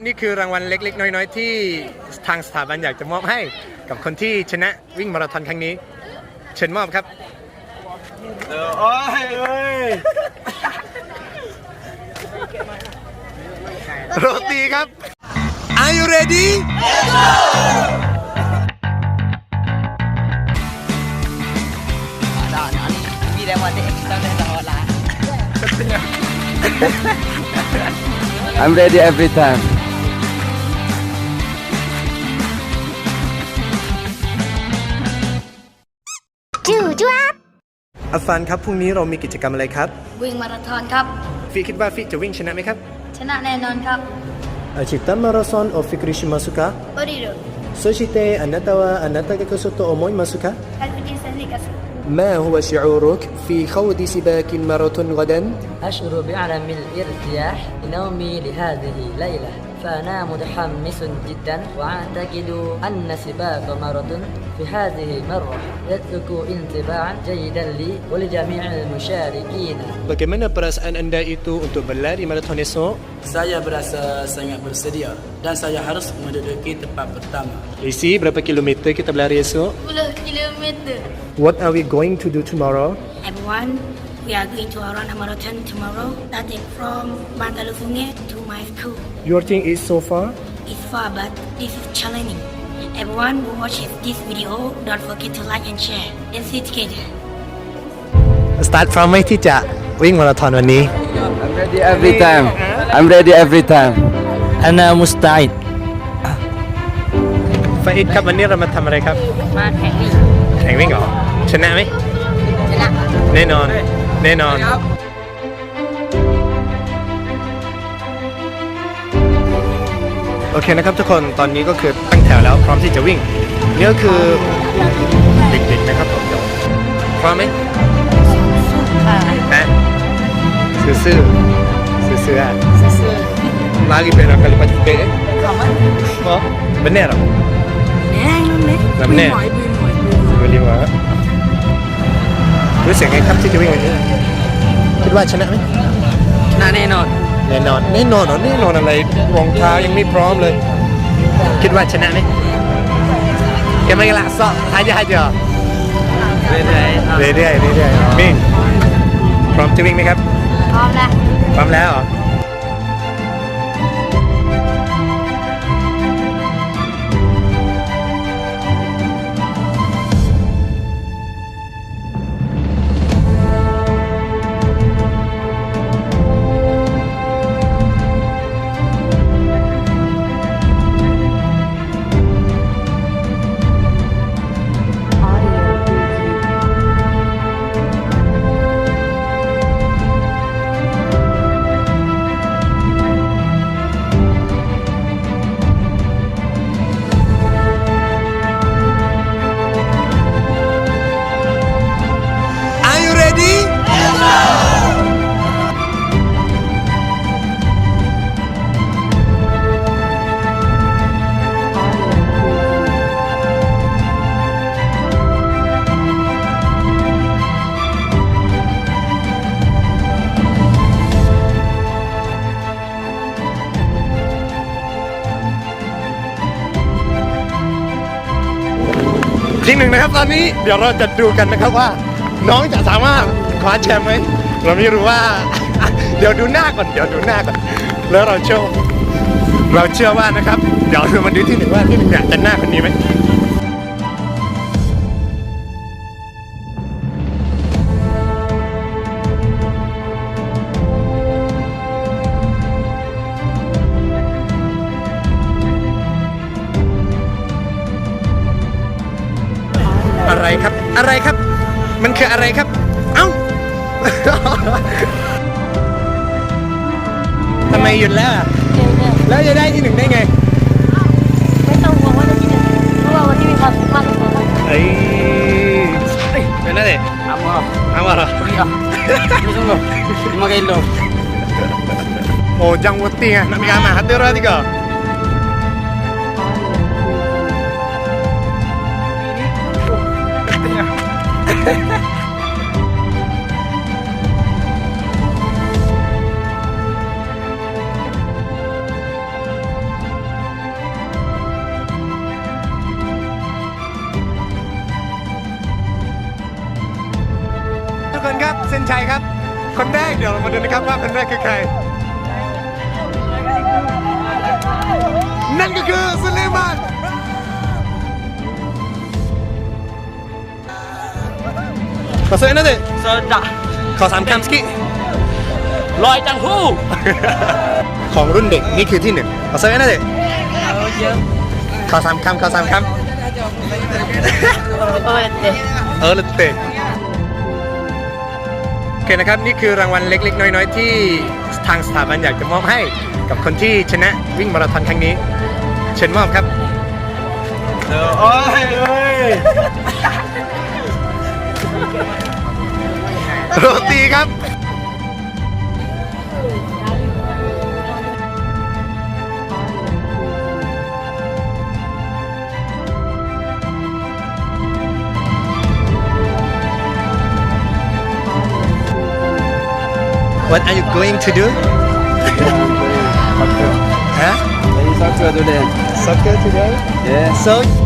นี่คือรางวัลเล็ก ๆ น้อย ๆ ที่ทางสถาบันอยากจะมอบให้กับคนที่ชนะวิ่งมาราธอนครั้งนี้ เชิญมอบครับโอ้ยเอ้ยโรตีครับ Are you ready No, no, vi det var det extra det var la. I'm ready every time อัฟฟานครับพรุ่งนี้เรามีกิจกรรมอะไรครับ วิ่งมาราธอนครับ ฟีคิดว่าฟีจะวิ่งชนะไหมครับ ชนะแน่นอนครับ Cita marathon o fikri masuka บริโด Soshite anata wa anata ga kusuto omoi masuka การวิจิตรสนิทกับ ما هو شعورك في خوض سباق الماراثون غدا؟ أشعر بعدم الارتياح لنومي لهذه الليلة فأنا متحمس جدا وأعتقد أن سباق ماراثون في هذه المرة يترك انطباعا جيدا لي ولجميع المشاركين Bagaimana perasaan anda itu untuk berlari marathon esok? Saya berasa sangat bersedia dan saya harus menduduki tempat pertama. Isi berapa kilometer kita berlari esok? 10 km What are we going to do tomorrow? Everyone, we are going to run a marathon tomorrow, starting from Mangalufunge to my school. Your thing is so far? It's far, but this is challenging. Everyone who watches this video, don't forget to like and share. Let's see together. Start from my teacher. Running marathon, ไหมที่จะวิ่งมาราธอนวันนี้ I'm ready every time. I'm ready every time. อันนามุสตาอิดฟาอิดครับวันนี้เรามาทำอะไรครับ มาแข่งวิ่งแข่งวิ่งเหรอชนะไหมชนะแน่นอน แน่นอนโอเคนะครับทุกคนตอนนี้ก็คือตั้งแถวแล้วพร้อมที่จะวิ่งนี่ก็คือเด็กๆนะครับผมเดี๋ยวพร้อมไหมฮะซื่อซื่อซื่อซื่อๆอะ lagi pernah kali pakai pay oh bener Lah, bener บริวาร รู้สึกไงครับที่จะวิ่งวันนี้ คิดว่าชนะไหมชนะแน่นอนแน่นอนแน่นอนเหรอแน่นอนอะไรรองเท้ายังไม่พร้อมเลย คิดว่าชนะไหมแกไม่กละสอบอาจจะอาจจะเรื่อยๆเรื่อยๆเรื่อยๆวิ่งพร้อมจะวิ่งไหมครับ พร้อมแล้วพร้อมแล้วเหรอ ทีหนึ่งนะครับตอนนี้เดี๋ยวเราจะดูกันนะครับว่า น้องจะสามารถคว้าแชมป์ไหมเราไม่รู้ว่า เดี๋ยวดูหน้าก่อนเดี๋ยวดูหน้าก่อนแล้วเราเชื่อเราเชื่อว่านะครับ เดี๋ยวเรามาดูที่หนึ่งว่าที่หนึ่งเนี่ยจะหน้าคนนี้ไหม อะไรครับอะไรครับ มันคืออะไรครับ เอ้าทำไมหยุดแล้วอะแล้วจะได้ที่หนึ่งได้ไง ไม่ต้องห่วงว่าจะที่หนึ่งเพราะว่าวันนี้มีความสุขมากที่สุดครับเอ้ยเอ้ยเป็นอะไร Amo, เอามาเหรอ Isang lo, lima kilo. โอ้จังหวัดตีไทุกคนครับเส้นชัยครับ คนแรกเดี๋ยวเรามาดูนะครับว่าคนแรกคือใคร นั่นก็คือสุเลมาน ขอเสียงหนั่นดิ Sedah ขอสามคำสกี้ Loi Chang Hu ของรุ่นเด็กนี่คือที่หนึ่งขอเสียงหนั่นดิขอสามคำขอสามคำเออเด็กเออเลเตะโอเคนะครับนี่คือรางวัลเล็กๆ น้อยๆ ที่ทางสถาบันอยากจะมอบให้กับคนที่ชนะวิ่งมาราธอนครั้งนี้ เชิญมอบครับโอ้ยโอ้ย โรตีครับ What are you going to do? huh? Soccer today. Soccer today? Yeah. So